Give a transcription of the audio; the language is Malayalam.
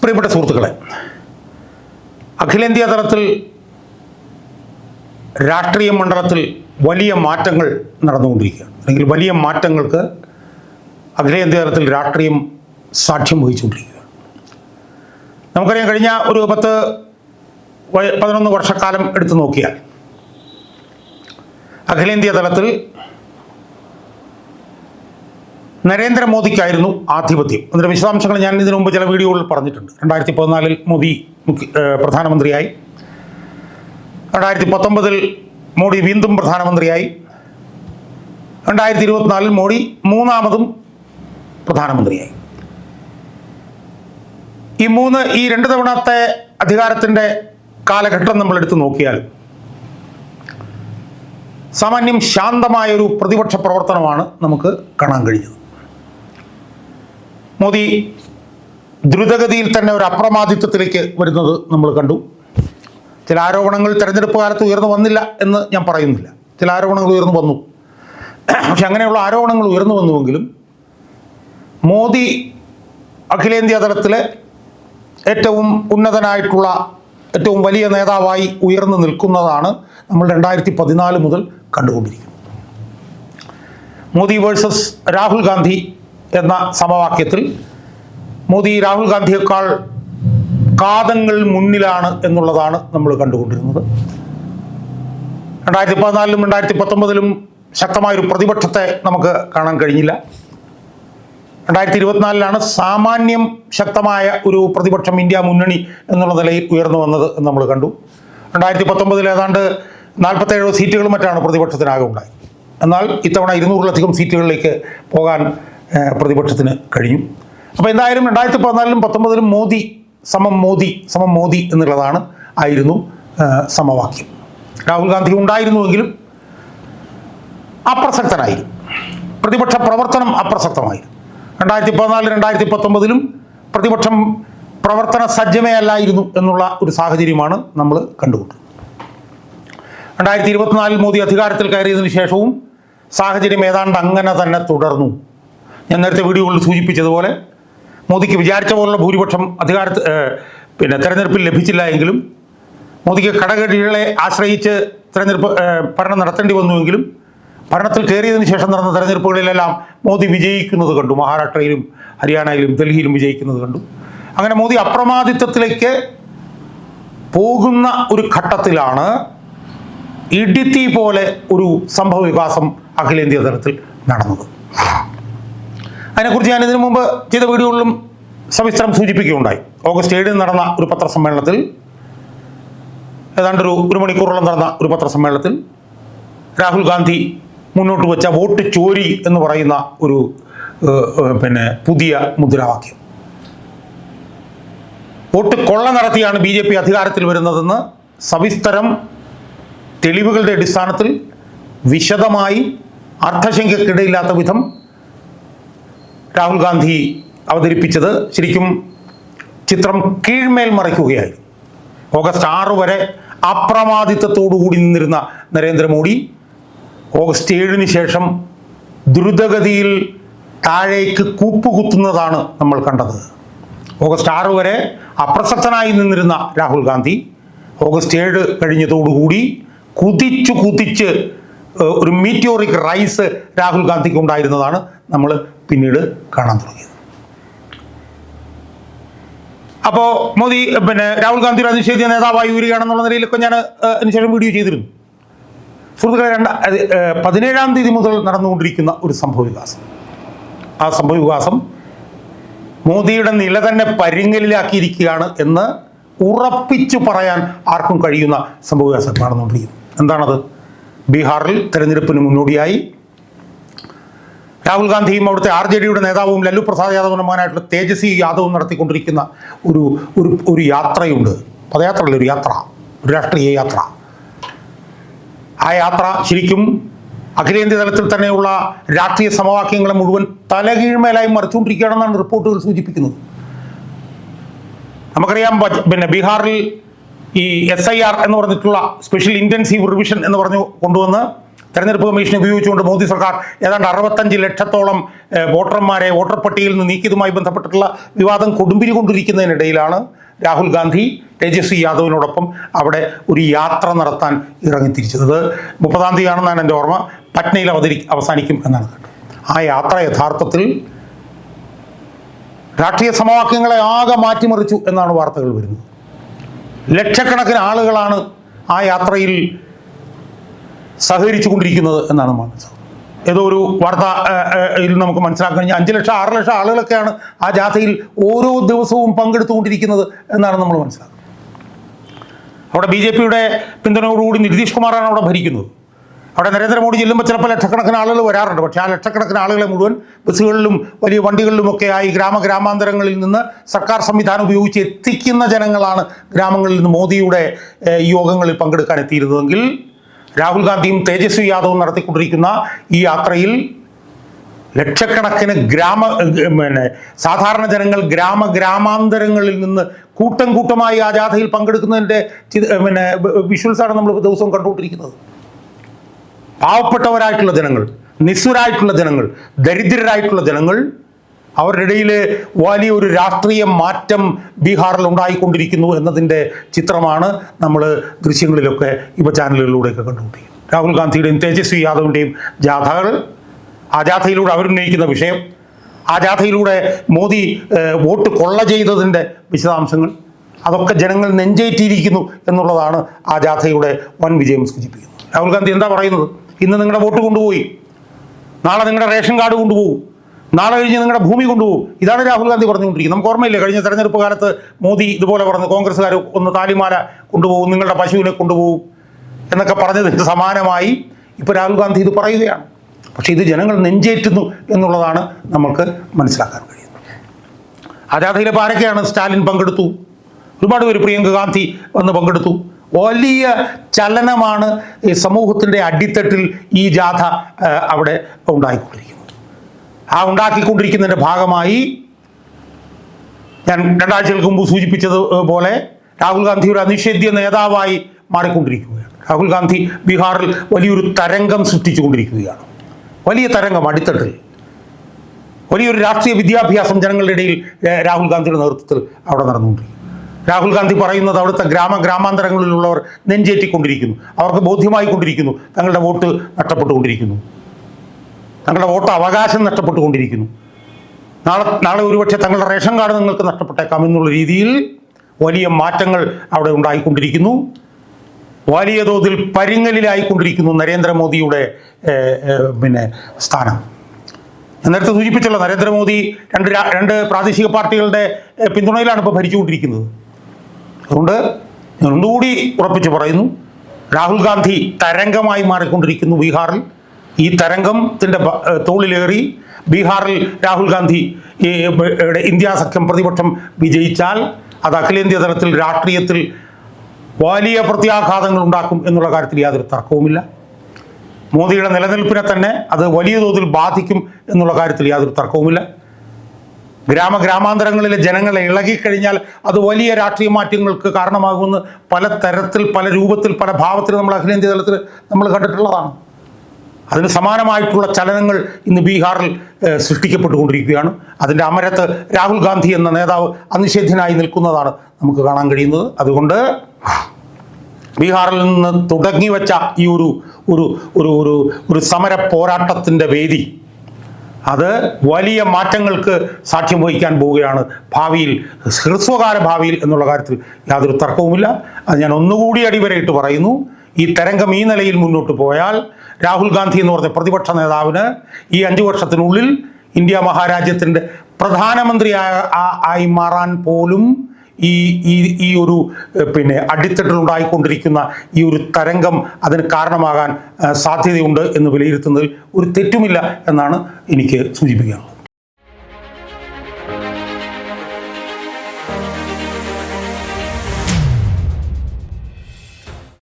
പ്രിയപ്പെട്ട സുഹൃത്തുക്കളെ അഖിലേന്ത്യാ തലത്തിൽ രാഷ്ട്രീയ മണ്ഡലത്തിൽ വലിയ മാറ്റങ്ങൾ നടന്നുകൊണ്ടിരിക്കുകയാണ് അല്ലെങ്കിൽ വലിയ മാറ്റങ്ങൾക്ക് അഖിലേന്ത്യാ തലത്തിൽ രാഷ്ട്രീയം സാക്ഷ്യം വഹിച്ചുകൊണ്ടിരിക്കുകയാണ് നമുക്കറിയാം കഴിഞ്ഞ ഒരു പത്ത് പതിനൊന്ന് വർഷക്കാലം എടുത്തു നോക്കിയാൽ അഖിലേന്ത്യാ തലത്തിൽ നരേന്ദ്രമോദിക്കായിരുന്നു ആധിപത്യം. അതിന്റെ വിശദാംശങ്ങൾ ഞാൻ ഇതിനു മുമ്പ് ചില വീഡിയോകളിൽ പറഞ്ഞിട്ടുണ്ട്. രണ്ടായിരത്തി പതിനാലിൽ മോദി പ്രധാനമന്ത്രിയായി. രണ്ടായിരത്തി പത്തൊമ്പതിൽ മോഡി വീണ്ടും പ്രധാനമന്ത്രിയായി. രണ്ടായിരത്തി ഇരുപത്തിനാലിൽ മോഡി മൂന്നാമതും പ്രധാനമന്ത്രിയായി. ഈ മൂന്ന് ഈ രണ്ട് തവണത്തെ അധികാരത്തിന്റെ കാലഘട്ടം നമ്മൾ എടുത്തു നോക്കിയാൽ സാമാന്യം ശാന്തമായൊരു പ്രതിപക്ഷ പ്രവർത്തനമാണ് നമുക്ക് കാണാൻ കഴിഞ്ഞത്. മോദി ദ്രുതഗതിയിൽ തന്നെ ഒരു അപ്രമാദിത്വത്തിലേക്ക് വരുന്നത് നമ്മൾ കണ്ടു. ചില ആരോപണങ്ങൾ തെരഞ്ഞെടുപ്പ് കാലത്ത് ഉയർന്നു വന്നില്ല എന്ന് ഞാൻ പറയുന്നില്ല. ചില ആരോപണങ്ങൾ ഉയർന്നു വന്നു. പക്ഷെ അങ്ങനെയുള്ള ആരോപണങ്ങൾ ഉയർന്നു വന്നുവെങ്കിലും മോദി അഖിലേന്ത്യാ തലത്തിലെ ഏറ്റവും ഉന്നതനായിട്ടുള്ള ഏറ്റവും വലിയ നേതാവായി ഉയർന്നു നിൽക്കുന്നതാണ് നമ്മൾ രണ്ടായിരത്തി പതിനാല് മുതൽ കണ്ടുകൊണ്ടിരിക്കുന്നത്. മോദി വേഴ്സസ് രാഹുൽ ഗാന്ധി എന്ന സമവാക്യത്തിൽ മോദി രാഹുൽ ഗാന്ധിയേക്കാൾ കാതങ്ങൾ മുന്നിലാണ് എന്നുള്ളതാണ് നമ്മൾ കണ്ടുകൊണ്ടിരുന്നത്. രണ്ടായിരത്തി പതിനാലിലും രണ്ടായിരത്തി പത്തൊമ്പതിലും ശക്തമായൊരു പ്രതിപക്ഷത്തെ നമുക്ക് കാണാൻ കഴിഞ്ഞില്ല. രണ്ടായിരത്തി ഇരുപത്തിനാലിലാണ് സാമാന്യം ശക്തമായ ഒരു പ്രതിപക്ഷം ഇന്ത്യ മുന്നണി എന്നുള്ള നിലയിൽ ഉയർന്നു വന്നത് എന്ന് നമ്മൾ കണ്ടു. രണ്ടായിരത്തി പത്തൊമ്പതിൽ ഏതാണ്ട് നാൽപ്പത്തേഴോ സീറ്റുകൾ മറ്റാണ് പ്രതിപക്ഷത്തിനാകെ ഉണ്ടായി എന്നാൽ ഇത്തവണ ഇരുന്നൂറിലധികം സീറ്റുകളിലേക്ക് പോകാൻ പ്രതിപക്ഷത്തിന് കഴിയും. അപ്പോൾ എന്തായാലും രണ്ടായിരത്തി പതിനാലിലും പത്തൊമ്പതിലും മോദി സമം മോദി സമം മോദി എന്നുള്ളതാണ് ആയിരുന്നു സമവാക്യം. രാഹുൽ ഗാന്ധി ഉണ്ടായിരുന്നുവെങ്കിലും അപ്രസക്തനായിരുന്നു. പ്രതിപക്ഷ പ്രവർത്തനം അപ്രസക്തമായി രണ്ടായിരത്തി പതിനാല് രണ്ടായിരത്തി പത്തൊമ്പതിലും പ്രതിപക്ഷം പ്രവർത്തന സജ്ജമേ അല്ലായിരുന്നു എന്നുള്ള ഒരു സാഹചര്യമാണ് നമ്മൾ കണ്ടുകൊണ്ടത് രണ്ടായിരത്തി ഇരുപത്തിനാലിൽ മോദി അധികാരത്തിൽ കയറിയതിനു ശേഷവും സാഹചര്യം ഏതാണ്ട് അങ്ങനെ തന്നെ തുടർന്നു. ഞാൻ നേരത്തെ വീഡിയോകളിൽ സൂചിപ്പിച്ചതുപോലെ മോദിക്ക് വിചാരിച്ച പോലുള്ള ഭൂരിപക്ഷം അധികാരത്ത് പിന്നെ തെരഞ്ഞെടുപ്പിൽ ലഭിച്ചില്ല എങ്കിലും മോദിക്ക് ഘടകകക്ഷികളെ ആശ്രയിച്ച് തെരഞ്ഞെടുപ്പ് ഭരണം നടത്തേണ്ടി വന്നുവെങ്കിലും ഭരണത്തിൽ കയറിയതിനു ശേഷം നടന്ന തെരഞ്ഞെടുപ്പുകളിലെല്ലാം മോദി വിജയിക്കുന്നത് കണ്ടു. മഹാരാഷ്ട്രയിലും ഹരിയാനയിലും ഡൽഹിയിലും വിജയിക്കുന്നത് കണ്ടു. അങ്ങനെ മോദി അപ്രമാദിത്വത്തിലേക്ക് പോകുന്ന ഒരു ഘട്ടത്തിലാണ് ഇടിത്തി പോലെ ഒരു സംഭവ വികാസം അഖിലേന്ത്യാ തലത്തിൽ നടന്നത്. അതിനെക്കുറിച്ച് ഞാൻ ഇതിനു മുമ്പ് ചെയ്ത വീഡിയോകളിലും സവിസ്തരം സൂചിപ്പിക്കുകയുണ്ടായി. ഓഗസ്റ്റ് ഏഴിന് നടന്ന ഒരു പത്രസമ്മേളനത്തിൽ ഏതാണ്ട് ഒരു ഒരു മണിക്കൂറോളം നടന്ന ഒരു പത്രസമ്മേളനത്തിൽ രാഹുൽ ഗാന്ധി മുന്നോട്ട് വെച്ച വോട്ട് ചോരി എന്ന് പറയുന്ന ഒരു പിന്നെ പുതിയ മുദ്രാവാക്യം. വോട്ട് കൊള്ള നടത്തിയാണ് ബി ജെ പി അധികാരത്തിൽ വരുന്നതെന്ന് സവിസ്തരം തെളിവുകളുടെ അടിസ്ഥാനത്തിൽ വിശദമായി അർത്ഥശങ്കയ്ക്കിടയില്ലാത്ത വിധം രാഹുൽ ഗാന്ധി അവതരിപ്പിച്ചത് ശരിക്കും ചിത്രം കീഴ്മേൽ മറയ്ക്കുകയായിരുന്നു ഓഗസ്റ്റ് ആറ് വരെ അപ്രമാദിത്വത്തോടുകൂടി നിന്നിരുന്ന നരേന്ദ്രമോദി ഓഗസ്റ്റ് ഏഴിന് ശേഷം ദ്രുതഗതിയിൽ താഴേക്ക് കൂപ്പുകുത്തുന്നതാണ് നമ്മൾ കണ്ടത്. ഓഗസ്റ്റ് ആറ് വരെ അപ്രസക്തനായി നിന്നിരുന്ന രാഹുൽ ഗാന്ധി ഓഗസ്റ്റ് ഏഴ് കഴിഞ്ഞതോടുകൂടി കുതിച്ചു കുതിച്ച് ഒരു മീറ്റിയോറിക് റൈസ് രാഹുൽ ഗാന്ധിക്ക് ഉണ്ടായിരുന്നതാണ് നമ്മൾ പിന്നീട് കാണാൻ തുടങ്ങിയത് അപ്പോ മോദി പിന്നെ രാഹുൽ ഗാന്ധിയുടെ അനുശേദിയ നേതാവായി ഉയരുകയാണെന്നുള്ള നിലയിലൊക്കെ ഞാൻ അതിനുശേഷം വീഡിയോ ചെയ്തിരുന്നു. സുഹൃത്തുക്കളെ രണ്ട പതിനേഴാം തീയതി മുതൽ നടന്നുകൊണ്ടിരിക്കുന്ന ഒരു സംഭവ വികാസം. ആ സംഭവ വികാസം മോദിയുടെ നില തന്നെ പരിങ്ങലിലാക്കിയിരിക്കുകയാണ് എന്ന് ഉറപ്പിച്ചു പറയാൻ ആർക്കും കഴിയുന്ന സംഭവ വികാസം നടന്നുകൊണ്ടിരിക്കുന്നു എന്താണത്? ബീഹാറിൽ തെരഞ്ഞെടുപ്പിന് മുന്നോടിയായി രാഹുൽ ഗാന്ധിയും അവിടുത്തെ ആർ ജെ ഡിയുടെ നേതാവും ലല്ലു പ്രസാദ് യാദവിന്റെ മകനായിട്ടുള്ള തേജസ്വി യാദവും നടത്തിക്കൊണ്ടിരിക്കുന്ന ഒരു ഒരു ഒരു യാത്രയുണ്ട്. പദയാത്രയല്ല ഒരു യാത്ര. ഒരു രാഷ്ട്രീയ യാത്ര. ആ യാത്ര ശരിക്കും അഖിലേന്ത്യാ തലത്തിൽ തന്നെയുള്ള രാഷ്ട്രീയ സമവാക്യങ്ങളെ മുഴുവൻ തലകീഴ്മേലായി മറിച്ചുകൊണ്ടിരിക്കുകയാണെന്നാണ് റിപ്പോർട്ടുകൾ സൂചിപ്പിക്കുന്നത്. നമുക്കറിയാം പിന്നെ ബീഹാറിൽ ഈ എസ് ഐ ആർ എന്ന് പറഞ്ഞിട്ടുള്ള സ്പെഷ്യൽ ഇന്റൻസീവ് റിവിഷൻ എന്ന് പറഞ്ഞു കൊണ്ടുവന്ന് തെരഞ്ഞെടുപ്പ് കമ്മീഷൻ ഉപയോഗിച്ചുകൊണ്ട് മോദി സർക്കാർ ഏതാണ്ട് അറുപത്തഞ്ച് ലക്ഷത്തോളം വോട്ടർമാരെ വോട്ടർ പട്ടികയിൽ നിന്ന് നീക്കിയതുമായി ബന്ധപ്പെട്ടിട്ടുള്ള വിവാദം കൊടുമ്പിരി കൊണ്ടിരിക്കുന്നതിനിടയിലാണ് രാഹുൽ ഗാന്ധി തേജസ്വി യാദവിനോടൊപ്പം അവിടെ ഒരു യാത്ര നടത്താൻ ഇറങ്ങിത്തിരിച്ചത്. അത് മുപ്പതാം തീയതിയാണെന്നാണ് എന്റെ ഓർമ്മ. പട്നയിൽ അവതരി അവസാനിക്കും എന്നാണ് ആ യാത്ര യഥാർത്ഥത്തിൽ രാഷ്ട്രീയ സമവാക്യങ്ങളെ ആകെ മാറ്റിമറിച്ചു എന്നാണ് വാർത്തകൾ വരുന്നത്. ലക്ഷക്കണക്കിന് ആളുകളാണ് ആ യാത്രയിൽ സഹകരിച്ചു കൊണ്ടിരിക്കുന്നത് എന്നാണ് മനസ്സിലാക്കുന്നത് ഏതോ ഒരു വാർത്ത നമുക്ക് മനസ്സിലാക്കാൻ കഴിഞ്ഞാൽ അഞ്ച് ലക്ഷം ആറ് ലക്ഷം ആളുകളൊക്കെയാണ് ആ ജാഥയിൽ ഓരോ ദിവസവും പങ്കെടുത്തുകൊണ്ടിരിക്കുന്നത് എന്നാണ് നമ്മൾ മനസ്സിലാക്കുന്നത്. അവിടെ ബി ജെ പിയുടെ പിന്തുണയോടുകൂടി നിതീഷ് കുമാറാണ് അവിടെ ഭരിക്കുന്നത്. അവിടെ നരേന്ദ്രമോദി ചെല്ലുമ്പോൾ ചിലപ്പോൾ ലക്ഷക്കണക്കിന് ആളുകൾ വരാറുണ്ട്. പക്ഷേ ആ ലക്ഷക്കണക്കിന് ആളുകളെ മുഴുവൻ ബസ്സുകളിലും വലിയ വണ്ടികളിലുമൊക്കെ ആയി ഗ്രാമ ഗ്രാമാന്തരങ്ങളിൽ നിന്ന് സർക്കാർ സംവിധാനം ഉപയോഗിച്ച് എത്തിക്കുന്ന ജനങ്ങളാണ് ഗ്രാമങ്ങളിൽ നിന്ന് മോദിയുടെ യോഗങ്ങളിൽ പങ്കെടുക്കാൻ എത്തിയിരുന്നതെങ്കിൽ രാഹുൽ ഗാന്ധിയും തേജസ്വി യാദവും നടത്തിക്കൊണ്ടിരിക്കുന്ന ഈ യാത്രയിൽ ലക്ഷക്കണക്കിന് ഗ്രാമ പിന്നെ സാധാരണ ജനങ്ങൾ ഗ്രാമ ഗ്രാമാന്തരങ്ങളിൽ നിന്ന് കൂട്ടം കൂട്ടമായി ആ ജാഥയിൽ പങ്കെടുക്കുന്നതിന്റെ പിന്നെ വിഷ്വൽസാണ് നമ്മൾ ദിവസവും കണ്ടുകൊണ്ടിരിക്കുന്നത്. പാവപ്പെട്ടവരായിട്ടുള്ള ജനങ്ങൾ നിസ്വരായിട്ടുള്ള ജനങ്ങൾ ദരിദ്രരായിട്ടുള്ള ജനങ്ങൾ അവരുടെ ഇടയിൽ വലിയൊരു രാഷ്ട്രീയ മാറ്റം ബീഹാറിൽ ഉണ്ടായിക്കൊണ്ടിരിക്കുന്നു എന്നതിന്റെ ചിത്രമാണ് നമ്മൾ ദൃശ്യങ്ങളിലൊക്കെ ഇപ്പോൾ ചാനലുകളിലൂടെയൊക്കെ കണ്ടുകൊണ്ടിരിക്കുന്നത്. രാഹുൽ ഗാന്ധിയുടെയും തേജസ്വി യാദവിന്റെയും ജാഥകൾ ആ ജാഥയിലൂടെ അവരുന്നയിക്കുന്ന വിഷയം ആ ജാഥയിലൂടെ മോദി വോട്ട് കൊള്ള ചെയ്തതിന്റെ വിശദാംശങ്ങൾ അതൊക്കെ ജനങ്ങൾ നെഞ്ചേറ്റിയിരിക്കുന്നു എന്നുള്ളതാണ് ആ ജാഥയുടെ വൻ വിജയം സൂചിപ്പിക്കുന്നത്. രാഹുൽ ഗാന്ധി എന്താ പറയുന്നത്? ഇന്ന് നിങ്ങളുടെ വോട്ട് കൊണ്ടുപോയി. നാളെ നിങ്ങളുടെ റേഷൻ കാർഡ് കൊണ്ടുപോകും. നാളെ കഴിഞ്ഞ് നിങ്ങളുടെ ഭൂമി കൊണ്ടുപോകും. ഇതാണ് രാഹുൽ ഗാന്ധി പറഞ്ഞുകൊണ്ടിരിക്കുന്നത്. നമുക്ക് ഓർമ്മയില്ലേ കഴിഞ്ഞ തെരഞ്ഞെടുപ്പ് കാലത്ത് മോദി ഇതുപോലെ പറഞ്ഞു കോൺഗ്രസ്സുകാർ ഒന്ന് താലിമാല കൊണ്ടുപോകും നിങ്ങളുടെ പശുവിനെ കൊണ്ടുപോകും എന്നൊക്കെ പറഞ്ഞതിന് സമാനമായി ഇപ്പോൾ രാഹുൽ ഗാന്ധി ഇത് പറയുകയാണ്. പക്ഷേ ഇത് ജനങ്ങൾ നെഞ്ചേറ്റുന്നു എന്നുള്ളതാണ് നമുക്ക് മനസ്സിലാക്കാൻ കഴിയുന്നത്. ആ ജാഥയിൽ ഇപ്പോൾ ആരൊക്കെയാണ് സ്റ്റാലിൻ പങ്കെടുത്തു? ഒരുപാട് പേര് പ്രിയങ്ക ഗാന്ധി വന്ന് പങ്കെടുത്തു. വലിയ ചലനമാണ് സമൂഹത്തിന്റെ അടിത്തട്ടിൽ ഈ ജാഥ അവിടെ ഉണ്ടായിക്കൊണ്ടിരിക്കുന്നത്. ആ ഉണ്ടാക്കിക്കൊണ്ടിരിക്കുന്നതിന്റെ ഭാഗമായി ഞാൻ രണ്ടാഴ്ചകൾക്ക് മുമ്പ് സൂചിപ്പിച്ചത് പോലെ രാഹുൽ ഗാന്ധി ഒരു അനിഷേധ്യ നേതാവായി മാറിക്കൊണ്ടിരിക്കുകയാണ്. രാഹുൽ ഗാന്ധി ബീഹാറിൽ വലിയൊരു തരംഗം സൃഷ്ടിച്ചുകൊണ്ടിരിക്കുകയാണ്. വലിയ തരംഗം അടിത്തട്ടിൽ. വലിയൊരു രാഷ്ട്രീയ വിദ്യാഭ്യാസം ജനങ്ങളുടെ ഇടയിൽ രാഹുൽ ഗാന്ധിയുടെ നേതൃത്വത്തിൽ അവിടെ നടന്നുകൊണ്ടിരിക്കും രാഹുൽ ഗാന്ധി പറയുന്നത് അവിടുത്തെ ഗ്രാമ ഗ്രാമാന്തരങ്ങളിലുള്ളവർ നെഞ്ചേറ്റിക്കൊണ്ടിരിക്കുന്നു. അവർക്ക് ബോധ്യമായിക്കൊണ്ടിരിക്കുന്നു. തങ്ങളുടെ വോട്ട് നഷ്ടപ്പെട്ടുകൊണ്ടിരിക്കുന്നു. തങ്ങളുടെ വോട്ട് അവകാശം നഷ്ടപ്പെട്ടുകൊണ്ടിരിക്കുന്നു. നാളെ നാളെ ഒരുപക്ഷെ തങ്ങളുടെ റേഷൻ കാർഡ് നിങ്ങൾക്ക് നഷ്ടപ്പെട്ടേക്കാം എന്നുള്ള രീതിയിൽ വലിയ മാറ്റങ്ങൾ അവിടെ ഉണ്ടായിക്കൊണ്ടിരിക്കുന്നു. വലിയ തോതിൽ പരിങ്ങലിലായിക്കൊണ്ടിരിക്കുന്നു നരേന്ദ്രമോദിയുടെ പിന്നെ സ്ഥാനം. നേരത്തെ സൂചിപ്പിച്ചല്ലോ നരേന്ദ്രമോദി രണ്ട് രണ്ട് പ്രാദേശിക പാർട്ടികളുടെ പിന്തുണയിലാണ് ഇപ്പോൾ ഭരിച്ചുകൊണ്ടിരിക്കുന്നത്. അതുകൊണ്ട് ഒന്നുകൂടി ഉറപ്പിച്ച് പറയുന്നു രാഹുൽ ഗാന്ധി തരംഗമായി മാറിക്കൊണ്ടിരിക്കുന്നു ബീഹാറിൽ. ഈ തരംഗത്തിന്റെ തോളിലേറി ബീഹാറിൽ രാഹുൽ ഗാന്ധി ഇന്ത്യ സഖ്യം പ്രതിപക്ഷം വിജയിച്ചാൽ അത് അഖിലേന്ത്യാ തലത്തിൽ രാഷ്ട്രീയത്തിൽ വലിയ പ്രത്യാഘാതങ്ങൾ ഉണ്ടാക്കും എന്നുള്ള കാര്യത്തിൽ യാതൊരു തർക്കവുമില്ല. മോദിയുടെ നിലനിൽപ്പിനെ തന്നെ അത് വലിയ തോതിൽ ബാധിക്കും എന്നുള്ള കാര്യത്തിൽ യാതൊരു തർക്കവുമില്ല. ഗ്രാമ ഗ്രാമാന്തരങ്ങളിലെ ജനങ്ങളെ ഇളകിക്കഴിഞ്ഞാൽ അത് വലിയ രാഷ്ട്രീയ മാറ്റങ്ങൾക്ക് കാരണമാകുമെന്ന് പല തരത്തിൽ പല രൂപത്തിൽ പല ഭാവത്തിൽ നമ്മൾ അഖിലേന്ത്യാ തലത്തിൽ നമ്മൾ കണ്ടിട്ടുള്ളതാണ്. അതിന് സമാനമായിട്ടുള്ള ചലനങ്ങൾ ഇന്ന് ബീഹാറിൽ സൃഷ്ടിക്കപ്പെട്ടുകൊണ്ടിരിക്കുകയാണ്. അതിന്റെ അമരത്ത് രാഹുൽ ഗാന്ധി എന്ന നേതാവ് അനിഷേധ്യനായി നിൽക്കുന്നതാണ് നമുക്ക് കാണാൻ കഴിയുന്നത്. അതുകൊണ്ട് ബീഹാറിൽ നിന്ന് തുടങ്ങി വെച്ച ഈ ഒരു ഒരു ഒരു ഒരു ഒരു സമര പോരാട്ടത്തിന്റെ വേദി അത് വലിയ മാറ്റങ്ങൾക്ക് സാക്ഷ്യം വഹിക്കാൻ പോവുകയാണ്. ഭാവിയിൽ ഹ്രസ്വകാല ഭാവിയിൽ എന്നുള്ള കാര്യത്തിൽ യാതൊരു തർക്കവുമില്ല. അത് ഞാൻ ഒന്നുകൂടി അടിവരയിട്ട് പറയുന്നു. ഈ തരംഗം ഈ നിലയിൽ മുന്നോട്ട് പോയാൽ രാഹുൽ ഗാന്ധി എന്ന് പറഞ്ഞ പ്രതിപക്ഷ നേതാവിന് ഈ അഞ്ചു വർഷത്തിനുള്ളിൽ ഇന്ത്യ മഹാരാജ്യത്തിന്റെ പ്രധാനമന്ത്രി ആയി മാറാൻ പോലും ഈ ഈ ഈ ഒരു പിന്നെ അടിത്തട്ടിലുണ്ടായിക്കൊണ്ടിരിക്കുന്ന ഈ ഒരു തരംഗം അതിന് കാരണമാകാൻ സാധ്യതയുണ്ട് എന്ന് വിലയിരുത്തുന്നതിൽ ഒരു തെറ്റുമില്ല എന്നാണ് എനിക്ക് സൂചിപ്പിക്കാനുള്ളത്